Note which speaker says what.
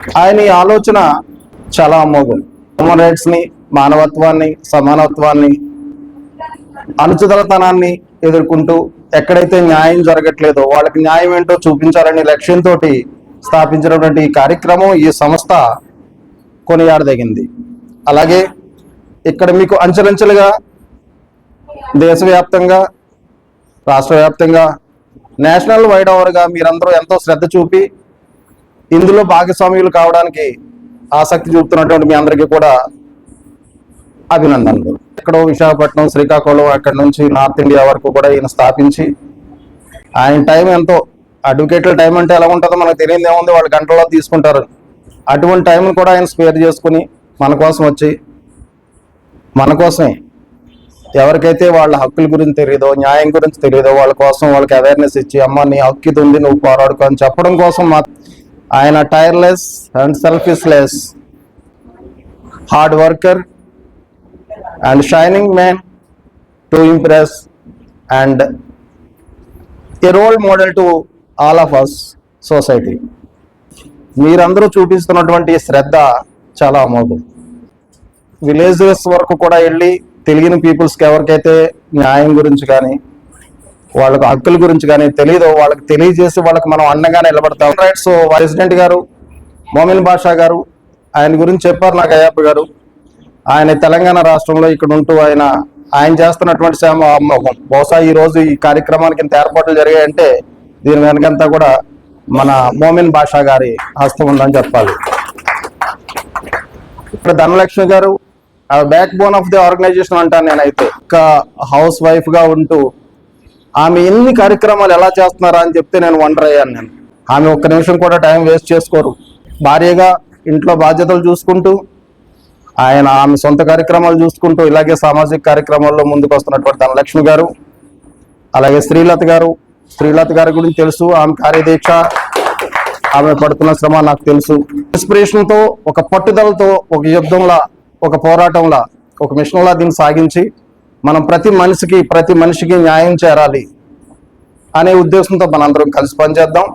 Speaker 1: ఆయన ఈ ఆలోచన చాలా అమోఘం. హ్యూమన్ రైట్స్ని మానవత్వాన్ని సమానత్వాన్ని అనుచితలతనాన్ని ఎదుర్కొంటూ ఎక్కడైతే న్యాయం జరగట్లేదో వాళ్ళకి న్యాయం ఏంటో చూపించాలనే లక్ష్యంతో స్థాపించినటువంటి ఈ కార్యక్రమం ఈ సంస్థ కొనియాడదగింది. అలాగే ఇక్కడ మీకు అంచెలంచెలుగా దేశవ్యాప్తంగా రాష్ట్ర వ్యాప్తంగా నేషనల్ వైడ్ ఓవర్గా మీరందరూ ఎంతో శ్రద్ధ చూపి ఇందులో భాగస్వామ్యులు కావడానికి ఆసక్తి చూపుతున్నటువంటి మీ అందరికీ కూడా అభినందనలు. ఎక్కడో విశాఖపట్నం శ్రీకాకుళం అక్కడి నుంచి నార్త్ ఇండియా వరకు కూడా ఈయన స్థాపించి ఆయన టైం ఎంతో అడ్వకేట్ల టైం అంటే ఎలా ఉంటుందో మనకు తెలియదు ఏముంది వాళ్ళు గంటల్లో తీసుకుంటారు. అటువంటి టైం కూడా ఆయన స్పేర్ చేసుకుని మన కోసం వచ్చి మన కోసమే. ఎవరికైతే వాళ్ళ హక్కుల గురించి తెలియదో న్యాయం గురించి తెలియదో వాళ్ళ కోసం వాళ్ళకి అవేర్నెస్ ఇచ్చి అమ్మ నీ హక్కు ఇది ఉంది నువ్వు పోరాడుకో అని చెప్పడం కోసం మా ఆయన tireless and selfishless hard worker and shining man to impress and a role model to all of us society మీరందరూ చూపిస్తున్నటువంటి శ్రద్ధ చాలా అమోఘం. విలేజెస్ వరకు కూడా వెళ్ళి తెలియని పీపుల్స్కి ఎవరికైతే న్యాయం గురించి కానీ వాళ్ళకు హక్కుల గురించి కానీ తెలియదు వాళ్ళకి తెలియజేసి వాళ్ళకి మనం అండగా నిలబడతాం. రైట్ సో ప్రెసిడెంట్ గారు మోమిన్ బాషా గారు ఆయన గురించి చెప్పారు నాకు అయ్యప్ప గారు. ఆయన తెలంగాణ రాష్ట్రంలో ఇక్కడ ఉంటూ ఆయన ఆయన చేస్తున్నటువంటి సేమ బహుశా ఈ రోజు ఈ కార్యక్రమానికి ఇంత ఏర్పాట్లు జరిగాయంటే దీని వెనకంతా కూడా మన మోమిన్ బాషా గారి హస్తం ఉందని చెప్పాలి. ఇప్పుడు Dhanalakshmi garu backbone of the organization అంటాను నేనైతే. ఒక హౌస్ వైఫ్గా ఉంటూ ఆమె ఎన్ని కార్యక్రమాలు ఎలా చేస్తున్నారా అని చెప్తే నేను వండర్ అయ్యాను నేను. ఆమె ఒక్క నిమిషం కూడా టైం వేస్ట్ చేసుకోరు. భార్యగా ఇంట్లో బాధ్యతలు చూసుకుంటూ ఆయన ఆమె సొంత కార్యక్రమాలు చూసుకుంటూ ఇలాగే సామాజిక కార్యక్రమాల్లో ముందుకు వస్తున్నటువంటి ధనలక్ష్మి గారు అలాగే శ్రీలత గారు శ్రీలత గారి గురించి తెలుసు ఆమె కార్యదీక్ష ఆమె పడుతున్న శ్రమ నాకు తెలుసు. ఇన్స్పిరేషన్తో ఒక పట్టుదలతో ఒక యుద్ధంలా ఒక పోరాటంలా ఒక మిషన్లా దీన్ని సాగించి మనం ప్రతి మనిషికి ప్రతి మనిషికి న్యాయం చేరాలి అనే ఉద్దేశంతో మనందరం కలిసి పనిచేద్దాం.